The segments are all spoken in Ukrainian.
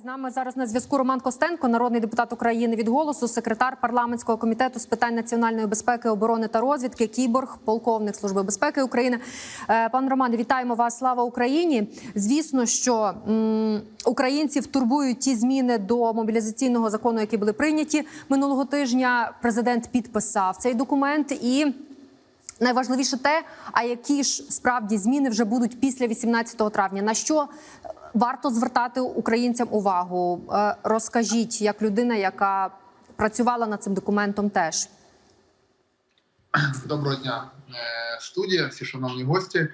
З нами зараз на зв'язку Роман Костенко, народний депутат України від голосу, секретар парламентського комітету з питань національної безпеки, оборони та розвідки, кіборг, полковник служби безпеки України. Е, Пан Романе, вітаємо вас! Слава Україні! Звісно, що м, українців турбують ті зміни до мобілізаційного закону, які були прийняті минулого тижня. Президент підписав цей документ і. Найважливіше те, а які ж справді зміни вже будуть після 18 травня. На що варто звертати українцям увагу? Е, Розкажіть, як людина, яка працювала над цим документом, теж Доброго дня, е, студія, всі шановні гості.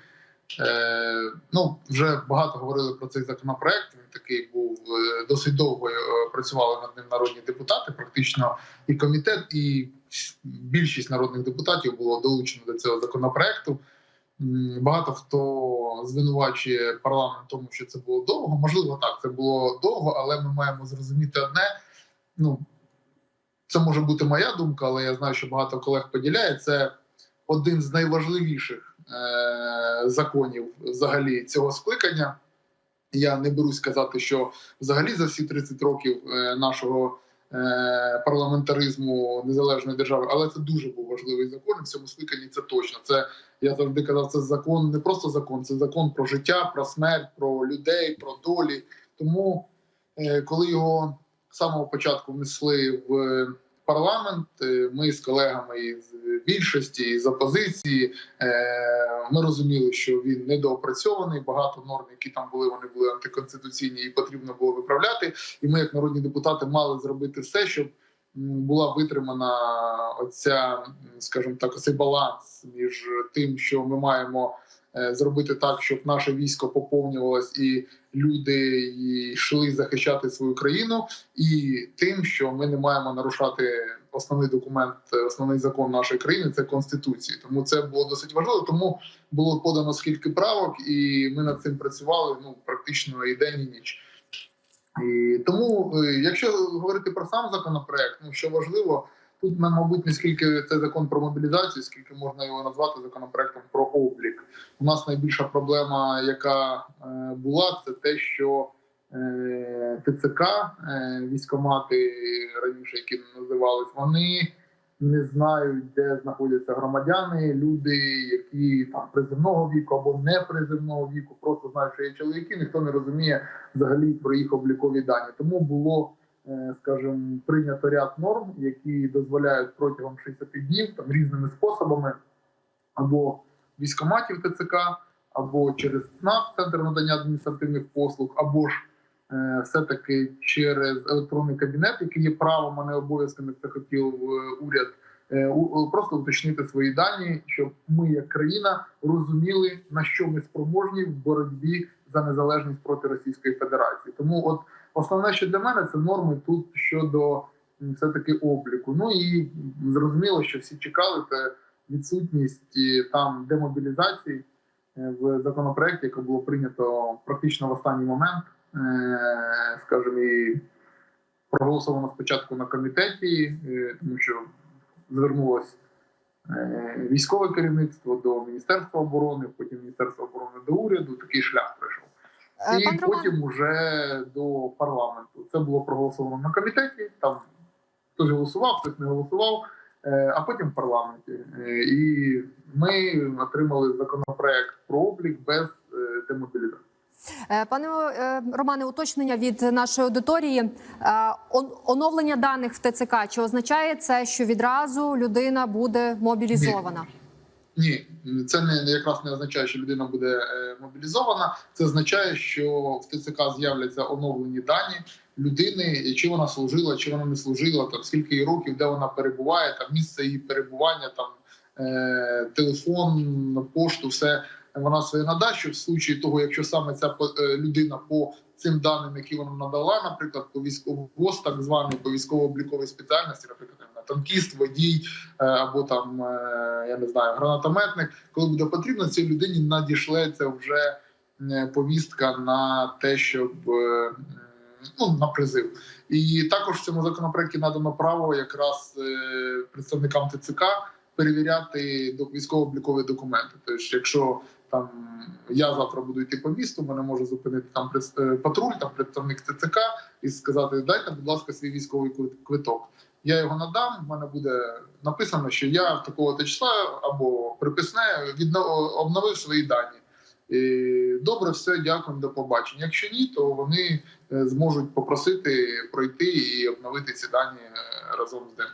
Е, Ну, вже багато говорили про цей законопроект. Він такий був досить довго працювали над ним народні депутати. Практично і комітет, і більшість народних депутатів було долучено до цього законопроекту. Багато хто звинувачує парламент, в тому що це було довго. Можливо, так це було довго, але ми маємо зрозуміти одне. Ну це може бути моя думка, але я знаю, що багато колег поділяє. Це один з найважливіших е- законів взагалі цього скликання. Я не берусь казати, що взагалі за всі 30 років е, нашого парламентаризму незалежної держави, але це дуже був важливий закон. І в цьому скликанні це точно. Це я завжди казав, це закон, не просто закон, це закон про життя, про смерть, про людей, про долі. Тому, е, коли його з самого початку внесли в парламент. е, Ми з колегами із більшості і з опозиції е, ми розуміли, що він недоопрацьований. Багато норм, які там були, вони були антиконституційні і потрібно було виправляти. І ми, як народні депутати, мали зробити все, щоб була витримана оця, скажімо так, оцей баланс між тим, що ми маємо. Е, Зробити так, щоб наше військо поповнювалось і люди йшли захищати свою країну, і тим, що ми не маємо нарушати основний документ, основний закон нашої країни це конституції. Тому це було досить важливо. Тому було подано скільки правок, і ми над цим працювали ну практично і день, і ніч. І тому, е, якщо говорити про сам законопроект, ну що важливо. Тут, мабуть, не скільки це закон про мобілізацію, скільки можна його назвати законопроектом про облік. У нас найбільша проблема, яка е, була, це те, що е, ТЦК, е, військомати раніше, які називались, вони не знають, де знаходяться громадяни, люди, які там приземного віку або не приземного віку, просто знають, що є чоловіки. Ніхто не розуміє взагалі про їх облікові дані. Тому було скажімо, прийнято ряд норм, які дозволяють протягом 60 днів там різними способами або військоматів ТЦК, або через ЦНАП, центр надання адміністративних послуг, або ж е, все-таки через електронний кабінет, який є правом, а не обов'язком, як це хотів е, уряд. е, Просто уточнити свої дані, щоб ми, як країна, розуміли на що ми спроможні в боротьбі за незалежність проти Російської Федерації. Тому, от основне, що для мене, це норми тут щодо все-таки обліку. Ну і зрозуміло, що всі чекали це відсутність там демобілізації е, в законопроекті, яке було прийнято практично в останній момент, е, скажімо, і проголосовано спочатку на комітеті, е, тому що звернулось військове керівництво до Міністерства оборони, потім Міністерство оборони до уряду. Такий шлях пройшов. Е, І пан Роман, потім уже до парламенту. Це було проголосовано на комітеті. Там хтось голосував, хтось не голосував, е, а потім в парламенті. Е, І ми отримали законопроект про облік без демобілізації. Пане Романе, уточнення від нашої аудиторії. Оновлення даних в ТЦК чи означає це, що відразу людина буде мобілізована? Ні, це не якраз не означає, що людина буде е, мобілізована. Це означає, що в ТЦК з'являться оновлені дані людини, чи вона служила, чи вона не служила, там скільки їй років, де вона перебуває, там місце її перебування, там е, телефон, пошту, все вона своє надасть, що в случаї того, якщо саме ця е, людина по цим даним, які вона надала, наприклад, по військовому так званий по військово-обліковій спеціальності, наприклад, танкіст, водій е, або там е, я не знаю, гранатометник, коли буде потрібно, цій людині надішлеться вже е, повістка на те, щоб ну на призив. І також в цьому законопроекті надано право якраз представникам ТЦК перевіряти військово-облікові документи. Тобто, якщо там я завтра буду йти по місту, мене може зупинити там патруль, там представник ТЦК, і сказати: дайте, будь ласка, свій військовий квит- квиток. Я його надам. В мене буде написано, що я в такого то числа або приписне відно- обновив свої дані. І, Добре, все, дякую, до побачення. Якщо ні, то вони е, зможуть попросити пройти і обновити ці дані е, разом з ним.